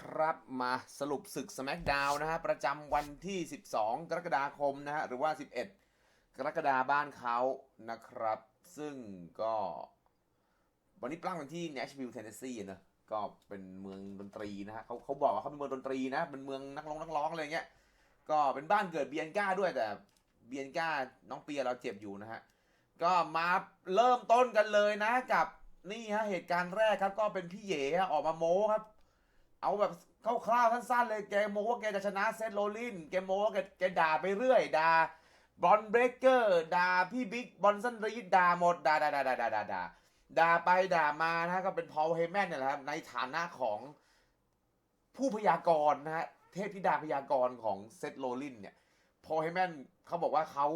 ครับมาสรุปศึก SmackDown นะฮะประจำวันที่ 12 กรกฎาคมนะฮะหรือว่า 11 กรกฎาบ้านเขานะครับ ซึ่งก็วันนี้ปล้งกันที่ Nashville Tennessee นะก็เป็นเมืองดนตรีนะฮะเขาเขาบอกว่าเขาเป็นเมืองดนตรีนะ เป็นเมืองนักร้องนักร้องอะไรเงี้ยก็เป็นบ้านเกิดเบียนก้าด้วยแต่เบียนก้าน้องเปียเราเจ็บอยู่นะฮะก็มาเริ่มต้นกันเลยนะกับนี่ฮะเหตุการณ์แรกครับก็เป็นพี่เหย่ฮะออกมาโม้ครับ เอาแบบคร่าวๆสั้นๆเลยแกโมว่าแกจะชนะเซตโรลินแกโมว่าแกแกด่าไปเรื่อยด่าบอลเบรกเกอร์ด่าพี่บิ๊กบอลสันรีดด่าหมดด่าด่าด่าด่าด่าด่าด่าไปด่ามานะก็เป็นพอลเฮมแมนเนี่ยแหละครับในฐานะของผู้พยากรณ์นะฮะเทพธิดาพยากรณ์ของเซตโรลินเนี่ยพอลเฮมแมนเขาบอกว่าเขา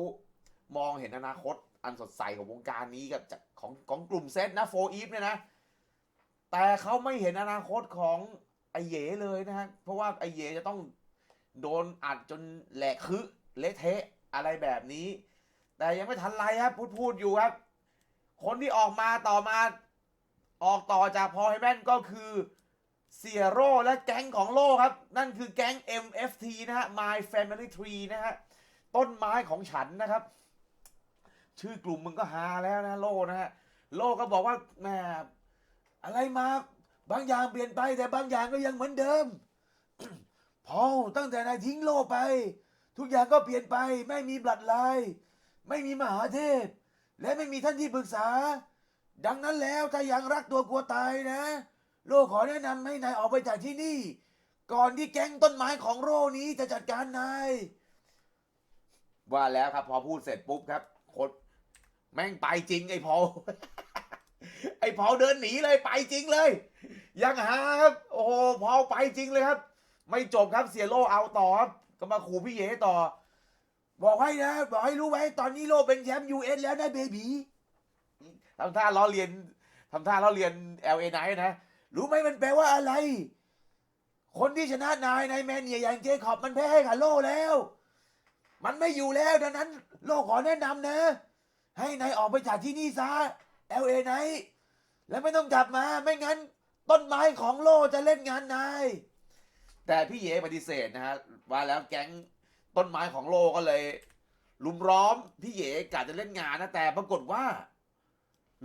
มองเห็นอนาคตอันสดใสของวงการนี้กับจากของของกลุ่มเซตนะโฟอีฟเนี่ยนะ แต่เขาไม่เห็นอนาคตของ ไอเหยเลยนะฮะ เพราะว่าไอเหยจะต้องโดนอัดจนแหลกคือเละเทะอะไรแบบนี้ แต่ยังไม่ทันไรครับพูดพูดอยู่ครับ คนที่ออกมาต่อมาออกต่อจากพอลไฮแมนก็คือเซียโรและแก๊งของโลครับ นั่นคือแก๊ง MFT นะฮะ My Family Tree นะฮะ ต้นไม้ของฉันนะครับ ชื่อกลุ่มมึงก็ฮาแล้วนะโลนะฮะ โลก็บอกว่าแหมอะไรมา บางอย่างเปลี่ยนไปแต่บางอย่างก็ยังเหมือนเดิมพอตั้งแต่นายทิ้งโลกไป ทุกอย่างก็เปลี่ยนไป ไม่มีบลัดไลน์ไม่มีมหาเทพ และไม่มีท่านที่ปรึกษา ดังนั้นแล้วถ้ายังรักตัวกลัวตายนะ โลกขอแนะนำให้นายออกไปจากที่นี่ ก่อนที่แก๊งต้นไม้ของโรนี้จะจัดการนาย ว่าแล้วครับพอพูดเสร็จปุ๊บครับคนแม่งไปจริงไอ้พอ ไอ้พอเดินหนีเลยไปจริงเลย ยังหาครับ โอ้โหพอไปจริงเลยครับ ไม่จบครับเสียโลเอาต่อครับก็มาขู่พี่เยต่อ บอกให้นะ บอกให้รู้ไว้ ตอนนี้โลเป็นแชมป์ยูเอสแล้วนะเบบีทำท่าล้อเลียนทำท่าล้อเลียน LA ไนนะ รู้ไหมมันแปลว่าอะไร คนที่ชนะนายในแมนเนียอย่างเจคอบมันแพ้ให้กับโลแล้ว มันไม่อยู่แล้ว ดังนั้น โลขอแนะนำนะ ให้นายออกไปจากที่นี่ซะ LA ไนแล้วไม่ต้องกลับมาไม่งั้นต้นไม้ของโลจะเล่นงานนาย แต่พี่เยปฏิเสธนะฮะว่าแล้วแก๊งต้นไม้ของโลก็เลย ลุมล้อมพี่เยกะจะเล่นงานนะแต่ปรากฏว่า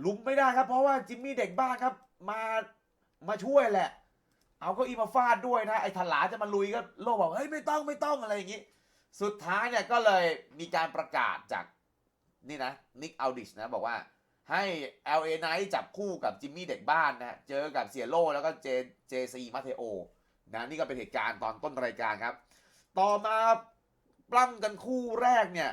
ลุมไม่ได้ครับ เพราะว่าจิมมี่เด็กบ้าครับ มามาช่วยแหละ เอาเก็อีมาฟาดด้วยนะไอ้ถลาจะมาลุยก็โลบอกเฮ้ยไม่ต้องไม่ต้องอะไรอย่างงี้ สุดท้ายเนี่ยก็เลยมีการประกาศจากนี่นะนิกอัลดิชนะบอกว่า ให้ LA Knight จับคู่กับจิมมี่เด็กบ้านนะเจอกับเซียโร่แล้วก็เจเจซีมาเทโอนะนี่ก็เป็นเหตุการณ์ตอนต้นรายการครับ ต่อมาปล้ำกันคู่แรกเนี่ย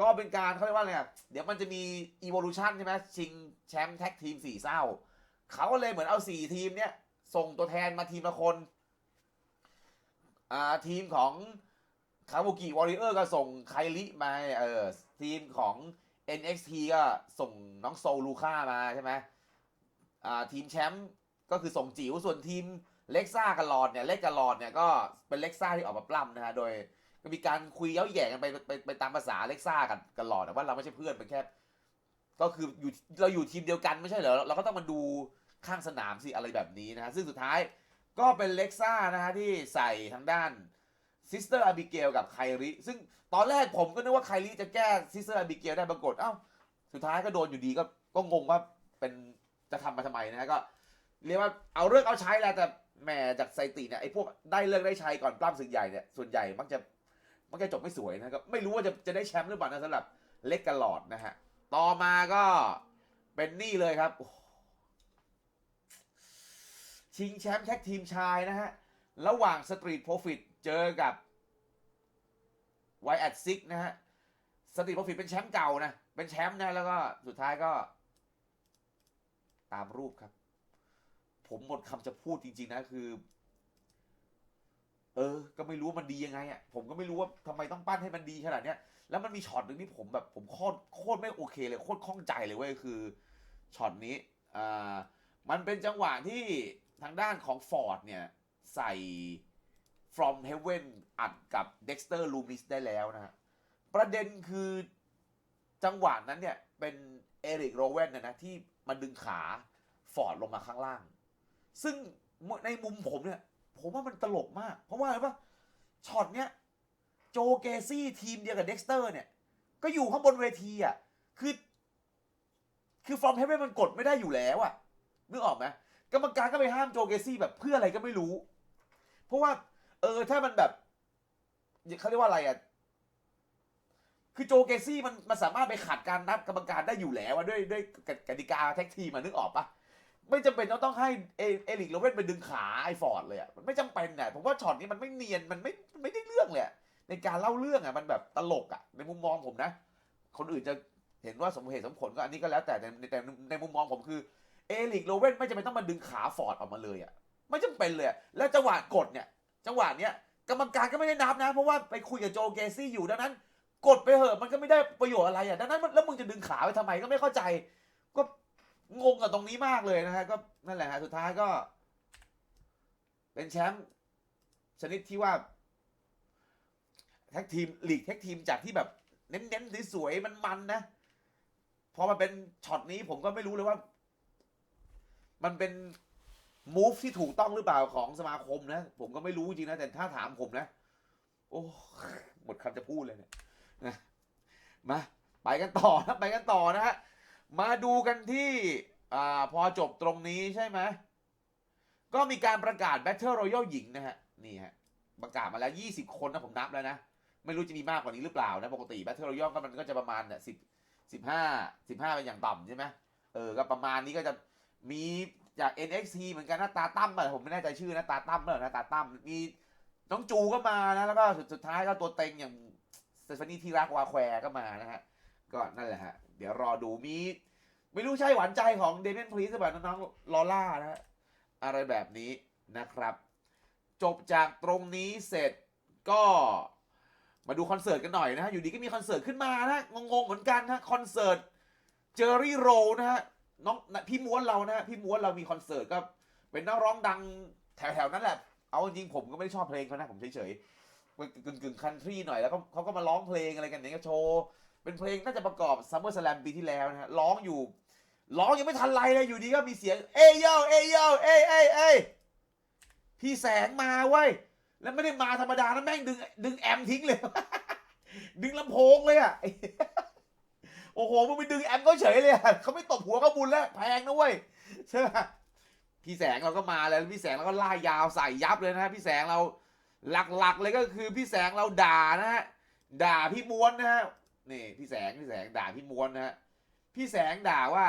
ก็เป็นการเขาเรียกว่าอะไรอะเดี๋ยวมันจะมี Evolution ใช่ไหมชิงแชมป์แท็กทีมสี่เศร้า เขาก็เลยเหมือนเอาสี่ทีมเนี่ยส่งตัวแทนมาทีมละคนอ่าทีมของคาบุกิวอริเออร์ก็ส่งไคลิมาเออทีมของ NXT ก็ส่งน้องโซลูค่ามาใช่ไหมอ่าทีมแชมป์ก็คือส่งจิ๋วส่วนทีมเล็กซ่ากับหลอดเนี่ยเล็กกับหลอดเนี่ยก็เป็นเล็กซ่าที่ออกมาปล้ำนะฮะโดยก็มีการคุยเย้าแย่กันไปไปไปตามภาษาเล็กซ่ากันกับหลอดว่าเราไม่ใช่เพื่อนเป็นแค่ ก็คืออยู่เราอยู่ทีมเดียวกันไม่ใช่เหรอเราก็ต้องมาดูข้างสนามสิอะไรแบบนี้นะฮะซึ่งสุดท้ายก็เป็นเล็กซ่านะฮะที่ใส่ทางด้าน ซิสเตอร์อาบิเกลกับไคริซึ่งตอนแรกผมก็นึกว่าไคริจะแก้ซิสเตอร์อาบิเกลได้ปรากฏเอ้าสุดท้ายก็โดนอยู่ดีก็ก็งงว่าเป็นจะทำมาทำไมนะก็ เรียกว่าเอาเรื่องเอาใช้แหละแต่แหมจากไซติเนี่ยไอ้พวกได้เลิกได้ใช้ก่อนปล้ำศึกใหญ่เนี่ยส่วนใหญ่มักจะมักจะจบไม่สวยนะก็ไม่รู้ว่าจะจะได้แชมป์หรือเปล่านะสำหรับเล็กกันหลอดนะฮะต่อมาก็เป็นนี่เลยครับ ชิงแชมป์แท็กทีมชายนะฮะ ระหว่างสตรีทโปรฟิต เจอกับไวแอดซิกนะฮะสตีโปรฟิตเป็นแชมป์เก่านะ เป็นแชมป์นะแล้วก็สุดท้ายก็ ตามรูปครับ ผมหมดคำจะพูดจริง ๆ นะคือ เออ ก็ไม่รู้ว่ามันดียังไงอะ ผมก็ไม่รู้ว่าทำไมต้องปั้นให้มันดีขนาดเนี้ยแล้วมันมีช็อตหนึ่งที่ผมแบบ ผมโคตรโคตรไม่โอเคเลยโคตรข้องใจเลยเว้ยคือช็อตนี้อ่ามันเป็นจังหวะที่ทางด้านของฟอร์ดเนี่ย ใส่ from heaven อัดกับ Dexter Lumis ได้แล้วนะฮะประเด็นคือจังหวะนั้นเนี่ย เป็นเอริกโรเวนนะนะที่มันดึงขาฟอร์ดลงมาข้างล่าง ซึ่งในมุมผมเนี่ย ผมว่ามันตลกมาก เพราะว่าอะไรปะช็อตเนี้ยโจเกซี่ทีมเดียวกับเด็กสเตอร์เนี่ย ก็อยู่ข้างบนเวทีอะ คือ คือฟอร์มเฮเวนมันกดไม่ได้อยู่แล้วอะนึกออกไหมกรรมการก็ไปห้ามโจเกซี่แบบเพื่ออะไรก็ไม่รู้ เพราะว่า เออ ถ้ามันแบบเขาเรียกว่าอะไรอะ คือโจเกซี่มันมันสามารถไปขัดการนับกรรมการได้อยู่แล้วด้วยด้วยกติกาแท็กทีมมานึกออกปะไม่จำเป็นต้องต้องให้เอเอลิกโรเวนไปดึงขาไอฟอร์ดเลยอะมันไม่จำเป็นอะผมว่าช็อตนี้มันไม่เนียนมันไม่ไม่ได้เรื่องเลยในการเล่าเรื่องอะมันแบบตลกอะในมุมมองผมนะ คนอื่นจะเห็นว่าสมเหตุสมผลก็อันนี้ก็แล้วแต่ในแต่ในมุมมองผมคือเอลิกโรเวนไม่จำเป็นต้องมาดึงขาฟอร์ดออกมาเลยอะไม่จำเป็นเลย แล้วจังหวะกดเนี่ย จังหวะเนี้ยกรรมการก็ไม่ได้นับนะ เพราะว่าไปคุยกับโจเกซี่อยู่ดังนั้น กดไปเหอะมันก็ไม่ได้ประโยชน์อะไรอะดังนั้นแล้วมึงจะดึงขาไปทำไมก็ไม่เข้าใจ ก็งงกับตรงนี้มากเลยนะฮะก็นั่นแหละฮะสุดท้ายก็ เป็นแชมป์ชนิดที่ว่าแท็กทีมลีกแท็กทีมจากที่แบบ เน้นๆสวยๆมันมันๆนะพอมาเป็นช็อตนี้ผมก็ไม่รู้เลยว่า มันเป็น มูฟที่ถูกต้องหรือเปล่าของสมาคมนะ ผมก็ไม่รู้จริงนะ แต่ถ้าถามผมนะ โอ้หมดคำจะพูดเลยเนี่ยนะมาไปกันต่อนะไปกันต่อนะฮะมาดูกันที่อ่าพอจบตรงนี้ใช่ไหมก็มีการประกาศ Battle Royale หญิงนะฮะนี่ฮะประกาศมาแล้ว 20 คนนะผมนับแล้วนะ ไม่รู้จะมีมากกว่านี้หรือเปล่านะ ปกติ Battle Royale ก็มันก็จะประมาณเนี่ยสิบสิบห้าสิบห้าเป็นอย่างต่ำใช่ไหมเออก็ประมาณนี้ก็จะมี จาก NXT เหมือนกันหนะตาตั้มอะผมไม่แน่ใจชื่อหนะตาตั้มเนอะนะตาตั้มมีน้องจูก็มานะแล้วก็สุดสุดท้ายก็ตัวเต็งอย่างสเตฟานีที่รักวาแควก็มานะฮะก็นั่นแหละฮะเดี๋ยวรอดูมีไม่รู้ใช่หวานใจของเดเมนพลีสหรือเปล่าน้องลอล่านะฮะอะไรแบบนี้นะครับ จบจากตรงนี้เสร็จก็มาดูคอนเสิร์ตกันหน่อยนะฮะอยู่ดีก็มีคอนเสิร์ตขึ้นมานะงงๆเหมือนกันนะคอนเสิร์ตเจอรี่โรนะฮะ น้องพี่ม้วนเรานะ พี่ม้วนเรามีคอนเสิร์ตก็เป็นนักร้องดังแถวๆนั้นแหละ เอาจริงผมก็ไม่ได้ชอบเพลงเขานะผมเฉยๆกึ่งกึ่งคันทรีหน่อยแล้วก็เขาก็มาร้องเพลงอะไรกันเนี่ยก็โชว์เป็นเพลงน่าจะประกอบซัมเมอร์สแลมปีที่แล้วนะฮะร้องอยู่ ร้องยังไม่ทันไรเลยอยู่ดีก็มีเสียงเอ้ยโยเอ้ยโยเอ้ยเอ้ยเอ้ยพี่แสงมาเว้ยแล้วไม่ได้มาธรรมดานะแม่งดึงดึงแอมทิ้งเลย ดึงลำโพงเลยอะ อ้โหมึงไปดึงแอมเขาเฉยเลยอะเขาไม่ตบหัวเขาบุญแล้วแพงนะเว้ยใช่ไหมพี่แสงเราก็มาแล้วพี่แสงเราก็ล่ายาวใส่ยับเลยนะฮะพี่แสงเราหลักๆเลยก็คือพี่แสงเราด่านะฮะด่าพี่ม้วนนะฮะนี่พี่แสงพี่แสงด่าพี่ม้วนนะฮะพี่แสงด่าว่า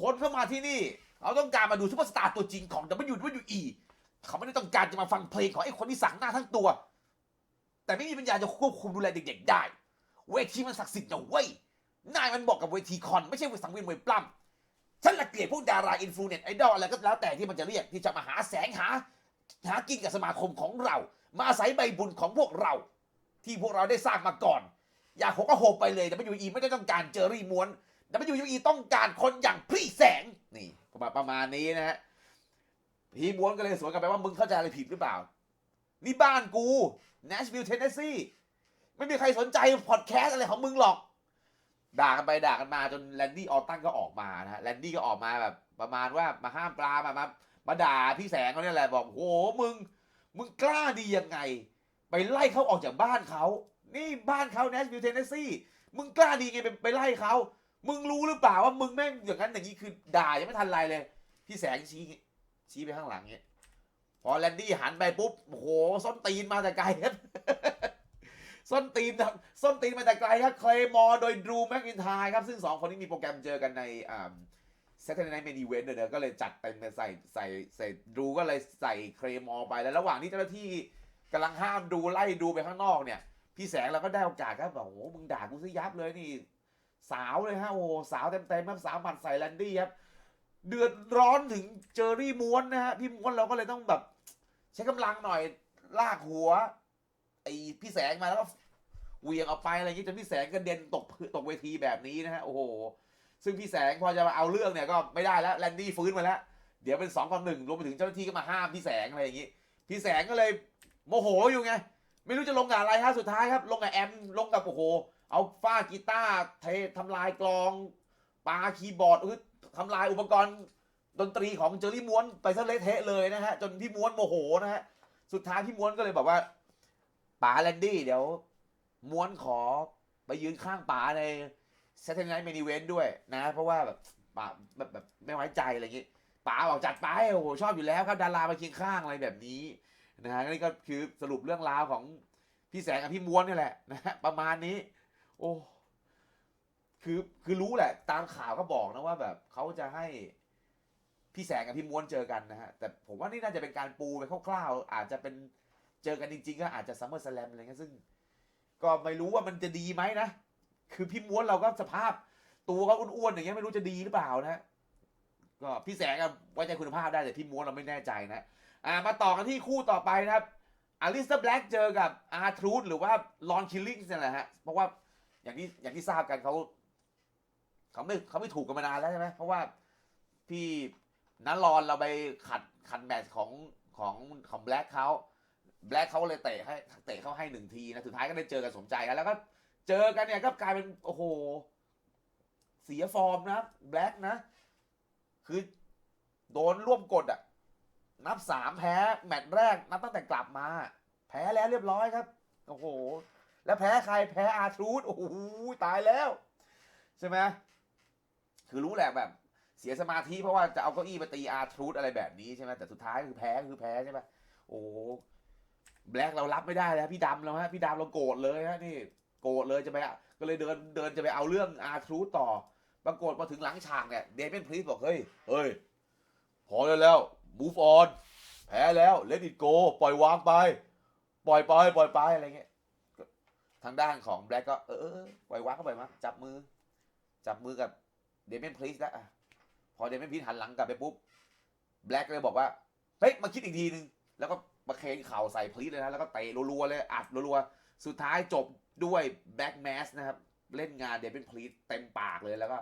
คนเข้ามาที่นี่เขาต้องการมาดูซุปเปอร์สตาร์ตัวจริงของ WWE เขาไม่ได้ต้องการจะมาฟังเพลงของไอ้คนที่สั่งหน้าทั้งตัว แต่ไม่มีปัญญาจะควบคุมดูแลเด็กๆได้ เวทีมันศักดิ์สิทธิ์นะเว้ย นายมันบอกกับเวทีคอนไม่ใช่เวสังเวียนมวยปล้ำฉันละเกลียดพวกดาราอินฟลูเอนซ์ไอดอลอะไรก็แล้วแต่ที่มันจะเรียกที่จะมาหาแสงหา หากินกับสมาคมของเรา มาอาศัยใบบุญของพวกเรา ที่พวกเราได้สร้างมาก่อน อยากหกก็โหไปเลย WWE ไม่ได้ต้องการเจอรี่ม้วน WWE ต้องการคนอย่างพี่แสงนี่ประมาณประมาณนี้นะฮะพี่ม้วนก็เลยสวนกลับไปว่ามึงเข้าใจอะไรผิดหรือเปล่านี่บ้านกู Nashville Tennessee ไม่มีใครสนใจพอดแคสต์อะไรของมึงหรอก ด่ากันไปด่ากันมาจนแลนดี้ออตตันก็ออกมานะฮะแลนดี้ก็ออกมาแบบประมาณว่ามาห้ามปลามามามาด่าพี่แสงเขาเนี่ยแหละบอกโหมึง มึงกล้าดียังไง ไปไล่เขาออกจากบ้านเขานี่บ้านเขาแนชวิลเทนเนสซี่มึงกล้าดีไงไปไปไล่เขามึงรู้หรือเปล่าว่ามึงแม่งอย่างนั้นอย่างนี้คือด่ายังไม่ทันไรเลย พี่แสงชี้ชี้ไปข้างหลังเนี่ยพอแลนดี้หันไปปุ๊บโอ้โหส้นตีนมาแต่ไกล ส้นตีนส้นตีนมาแต่ไกลครับเคลมอร์โดยดรูแม็กอินทายครับซึ่งสองคนนี้มีโปรแกรมเจอกันในอ่า Saturday Night Main Event เนี่ยก็เลยจัดเต็มใส่ใส่ใส่ดูก็เลยใส่เครมอลไปแล้วระหว่างที่เจ้าหน้าที่กำลังห้ามดูไล่ดูไปข้างนอกเนี่ย พี่แสงเราก็ได้โอกาสครับบอกโอ้โหมึงด่ากูซะยับเลยนี่ สาวเลยฮะโอ้สาวเต็มเต็มๆครับสาวหมัดใส่แลนดี้ครับเดือดร้อนถึงเจอรี่ม้วนนะฮะพี่ม้วนเราก็เลยต้องแบบ ใช้กำลังหน่อยลากหัว ไอพี่แสงมาแล้วก็เหวียงออกไปอะไรอย่างงี้จนพี่แสงกระเด็นตกตกเวทีแบบนี้นะฮะโอ้โห ซึ่งพี่แสงพอจะมาเอาเรื่องเนี่ยก็ไม่ได้แล้วแลนดี้ฟื้นมาแล้ว เดี๋ยวเป็นสองต่อหนึ่งรวมไปถึงเจ้าหน้าที่ก็มาห้ามพี่แสงอะไรอย่างงี้ พี่แสงก็เลยโมโหอยู่ไง ไม่รู้จะลงกับอะไรฮะสุดท้ายครับลงกับแอมลงกับโอ้โห เอาฟาดกีตาร์เททำลายกลองปาคีย์บอร์ดเออทำลายอุปกรณ์ดนตรีของเจอรี่ม้วนไปซะเละเทะเลยนะฮะจนพี่ม้วนโมโหนะฮะสุดท้ายพี่ม้วนก็เลยบอกว่า ป๋าแลนดี้เดี๋ยว ม้วนขอไปยืนข้างป๋าใน Saturday Night Main Event ด้วยนะ เพราะว่าแบบป๋าแบบแบบไม่ไว้ใจอะไรอย่างงี้ป๋าบอกจัดไปโอ้โหชอบอยู่แล้วครับดารามาเคียงข้างอะไรแบบนี้นะฮะนี่ก็คือสรุปเรื่องราวของพี่แสงกับพี่ม้วนนี่แหละนะฮะประมาณนี้ โอ้คือคือรู้แหละ ตามข่าวก็บอกนะว่าแบบเขาจะให้พี่แสงกับพี่ม้วนเจอกันนะฮะแต่ผมว่านี่น่าจะเป็นการปูไปคร่าวๆอาจจะเป็น เจอกันจริง ๆ ก็อาจจะซัมเมอร์สแลมอะไรเงี้ยซึ่ง ก็ไม่รู้ว่ามันจะดีไหมนะ คือพี่ม้วนเราก็สภาพ ตัวก็อ้วนๆอย่างเงี้ยไม่รู้จะดีหรือเปล่านะก็พี่แสงก็ไว้ใจคุณภาพได้แต่พี่ม้วนเราไม่แน่ใจนะอ่ามาต่อกันที่คู่ต่อไปนะครับอลิสเตอร์แบล็กเจอกับอาร์ทรูดหรือว่าลอนคิลลิ่งนี่แหละฮะเพราะว่าอย่างที่อย่างที่ทราบกันเขาเขาไม่เขาไม่ถูกกันมานานแล้วใช่ไหมเพราะว่าพี่นันรอนเราไปขัดขัดแมตช์ของของของแบล็กเขา แบล็กเขาเลยเตะให้เตะเขาให้หนึ่งทีนะสุดท้ายก็ได้เจอกันสมใจกันแล้วก็เจอกันเนี่ยก็กลายเป็นโอ้โห เสียฟอร์มนะแบล็กนะ คือโดนร่วมกดอะนับสามแพ้แมตช์แรกนับตั้งแต่กลับมา แพ้แล้วเรียบร้อยครับ โอ้โห แล้วแพ้ใครแพ้อาทรูดโอ้โหตายแล้ว ใช่ไหมคือรู้แหละแบบ เสียสมาธิเพราะว่าจะเอาเก้าอี้มาตีอาทรูดอะไรแบบนี้ใช่ไหมแต่สุดท้ายคือแพ้คือแพ้ใช่ไหมโอ้โห แบล็กเรารับไม่ได้แล้วพี่ดำเราฮะพี่ดำเราโกรธเลยฮะนี่โกรธเลยจะไปอะก็เลยเดินเดินจะไปเอาเรื่องอาร์ทรูต่อ ปรากฏมาถึงหลังฉากเนี่ยเดวินพรีสบอกเฮ้ยเฮ้ยพอแล้วแล้ว move on แพ้แล้ว let it go ปล่อยวางไป ปล่อยไปปล่อยไปอะไรเงี้ยทางด้านของแบล็กก็เออปล่อยวางเข้าไปมั้งจับมือ จับมือกับเดเมนพรีสแล้วพอเดเมนพรีสหันหลังกลับไปปุ๊บแบล็กเลยบอกว่าเฮ้ยมาคิดอีกทีนึงแล้วก็ มาเคนเข่าใส่พรีสเลยนะ แล้วก็เตะรัวๆเลยอัดรัวๆ สุดท้ายจบด้วยแบ็กแมสนะครับ เล่นงานเดเมนพรีสเต็มปากเลยแล้วก็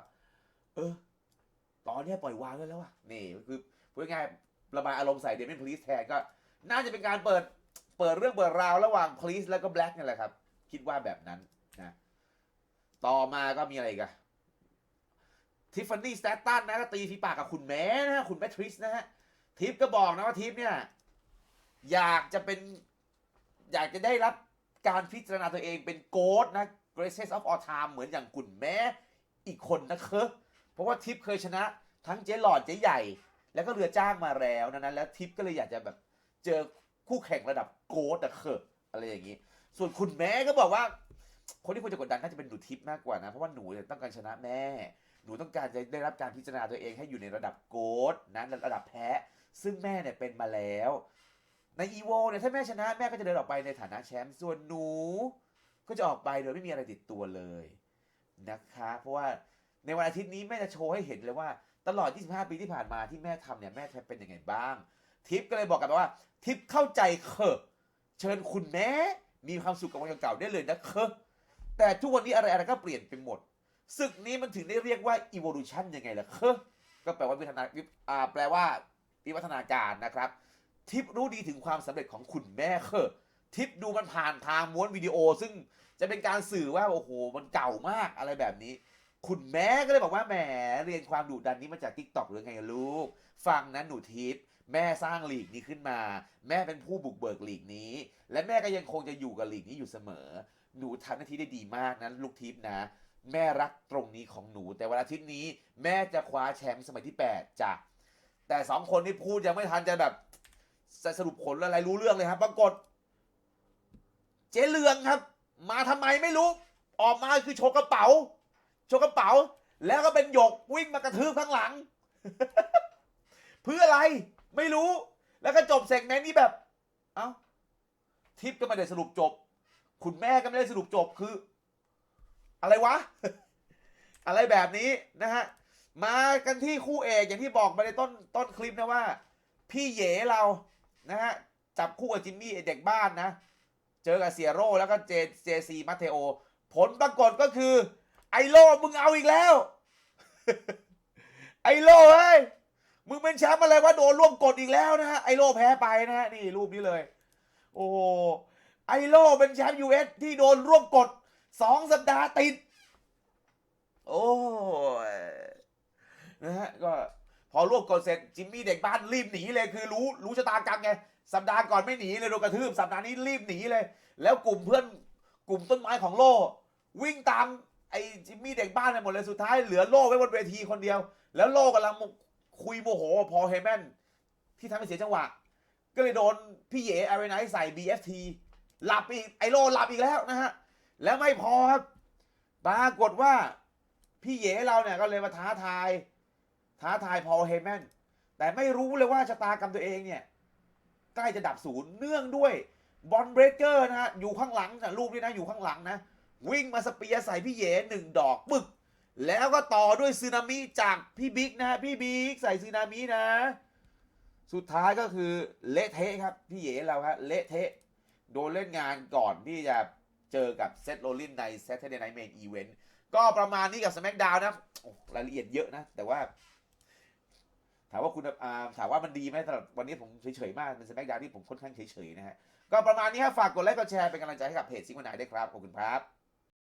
เออ ตอนนี้ปล่อยวางได้แล้วว่ะนี่คือพูดง่ายๆระบายอารมณ์ใส่เดเมนพลีสแทนก็ น่าจะเป็นการเปิดเปิดเรื่องเปิดราวระหว่างพลีสแล้วก็แบล็กนี่แหละครับ คิดว่าแบบนั้นนะต่อมาก็มีอะไรกันทิฟฟานี่สแตตตันนะก็ตีฝีปากกับคุณแม่นะฮะคุณแมทริสนะฮะทิปก็บอกนะว่าทิปเนี่ย อยากจะเป็น อยากจะได้รับการพิจารณาตัวเองเป็นโกดนะ greatest of all time เหมือนอย่างคุณแม่อีกคนนะครับเพราะว่าทิปเคยชนะ ทั้งเจ๊หลอดเจ๊ใหญ่ แล้วก็เรือจ้างมาแล้วนะนั้นแล้วทิปก็เลยอยากจะแบบเจอคู่แข่งระดับโกดอะเคอะอะไรอย่างนี้ ส่วนคุณแม่ก็บอกว่า คนที่ควรจะกดดันน่าจะเป็นหนูทิปมากกว่านะ เพราะว่าหนูต้องการชนะแม่ หนูต้องการจะได้รับการพิจารณาตัวเองให้อยู่ในระดับโกดนะระดับแพ้ ซึ่งแม่เนี่ยเป็นมาแล้ว ในอีโวเนี่ยถ้าแม่ชนะแม่ก็จะเดินออกไปในฐานะแชมป์ส่วนหนู ก็จะออกไปโดยไม่มีอะไรติดตัวเลยนะคะ เพราะว่าในวันอาทิตย์นี้แม่จะโชว์ให้เห็นเลยว่าตลอด 25 ปีที่ผ่านมาที่แม่ทำเนี่ยแม่เป็นยังไงบ้าง ทิปก็เลยบอกกับว่า ทิปเข้าใจเคอะเชิญคุณแม่มีความสุขกับวันเก่าๆได้เลยนะเคอะแต่ทุกวันนี้อะไรอะไรก็เปลี่ยนไปหมดศึกนี้มันถึงได้เรียกว่า evolution ยังไงล่ะเคอะก็แปลว่าวิวัฒนาวิอ่าแปลว่าวิวัฒนาการนะครับ ทิปรู้ดีถึงความสำเร็จของคุณแม่เคอะทิปดูมันผ่านทางม้วนวิดีโอ ซึ่งจะเป็นการสื่อว่าโอ้โหมันเก่ามากอะไรแบบนี้ คุณแม่ก็เลยบอกว่าแหมเรียนความดุดันนี้มาจากทิกตอกหรือไงลูก ฟังนะหนูทิพย์แม่สร้างหลีกนี้ขึ้นมา แม่เป็นผู้บุกเบิกหลีกนี้ และแม่ก็ยังคงจะอยู่กับหลีกนี้อยู่เสมอ หนูทำหน้าที่ได้ดีมากนะลูกทิพนะ แม่รักตรงนี้ของหนู แต่วันอาทิตย์นี้ แม่จะคว้าแชมป์สมัยที่ 8จ้ะแต่สองคนที่พูดยังไม่ทันจะแบบ จะสรุปผลอะไรรู้เรื่องเลยครับ ปรากฏ เจ๊เลืองครับ มาทำไมไม่รู้ ออกมาคือโชว์กระเป๋า โชว์กระเป๋า แล้วก็เป็นหยกวิ่งมากระทืบข้างหลัง เพื่ออะไรไม่รู้ แล้วก็จบเซกเมนต์นี้แบบ เอ้าทิปก็ไม่ได้สรุปจบ คุณแม่ก็ไม่ได้สรุปจบคือ อะไรวะ อะไรแบบนี้นะฮะมากันที่คู่เอกอย่างที่บอกไปในต้นต้นคลิปนะว่า พี่เหยเรา นะฮะจับคู่กับจิมมี่เด็กบ้านนะ เจอกับเซียโร่แล้วก็เจเจซีมาเทโอ ผลปรากฏก็คือ ไอโลมึงเอาอีกแล้ว ไอโลเฮ้ยมึงเป็นแชมป์อะไรวะโดนร่วมกดอีกแล้วนะฮะไอโลแพ้ไปนะฮะนี่รูปนี้เลย โอ้ไอโลเป็นแชมป์ยูเอสที่โดนร่วมกดสองสัปดาห์ติด โอ้ยนะฮะก็ พอรวบกดเสร็จจิมมี่เด็กบ้านรีบหนีเลยคือรู้รู้ชะตากรรมไงสัปดาห์ก่อนไม่หนีเลยโดนกระทืบสัปดาห์นี้รีบหนีเลย แล้วกลุ่มเพื่อนกลุ่มต้นไม้ของโล่ วิ่งตามไอ้จิมมี่เด็กบ้านไปหมดเลยสุดท้ายเหลือโล่ไว้บนเวทีคนเดียว แล้วโล่กำลังคุยโมโหพอเฮแมนที่ทำให้เสียจังหวะ ก็เลยโดนพี่เหยอารีไนท์ใส่ BFT หลับอีกไอโลหลับอีกแล้วนะฮะแล้วไม่พอครับปรากฏว่าพี่เหยเราเนี่ยก็เลยมาท้าทาย ท้าทายพอลเฮแมนแต่ไม่รู้เลยว่าชะตากรรมตัวเองเนี่ยใกล้จะดับศูนย์เนื่องด้วยบอลเบรกเกอร์นะฮะอยู่ข้างหลังนะรูปนี้นะอยู่ข้างหลังนะ วิ่งมาสเปียใส่พี่เหยหนึ่งดอกปึก แล้วก็ต่อด้วยซึนามิจากพี่บิ๊กนะฮะพี่บิ๊กใส่ซึนามินะ สุดท้ายก็คือเละเทะครับพี่เหยเราครับเละเทะโดนเล่นงานก่อนที่จะเจอกับเซตโรลินใน Saturday Night Main Event ก็ประมาณนี้กับ SmackDown นะรายละเอียดเยอะนะ แต่ว่า ถามว่าคุณอ่าถามว่ามันดีไหมสำหรับวันนี้ผมเฉยๆมากเป็นสแปกดาวที่ผมค่อนข้างเฉยๆนะฮะก็ประมาณนี้ครับฝากกดไลค์กดแชร์เป็นกำลังใจให้กับเพจซิงวันไหนด้วยครับขอบคุณครับ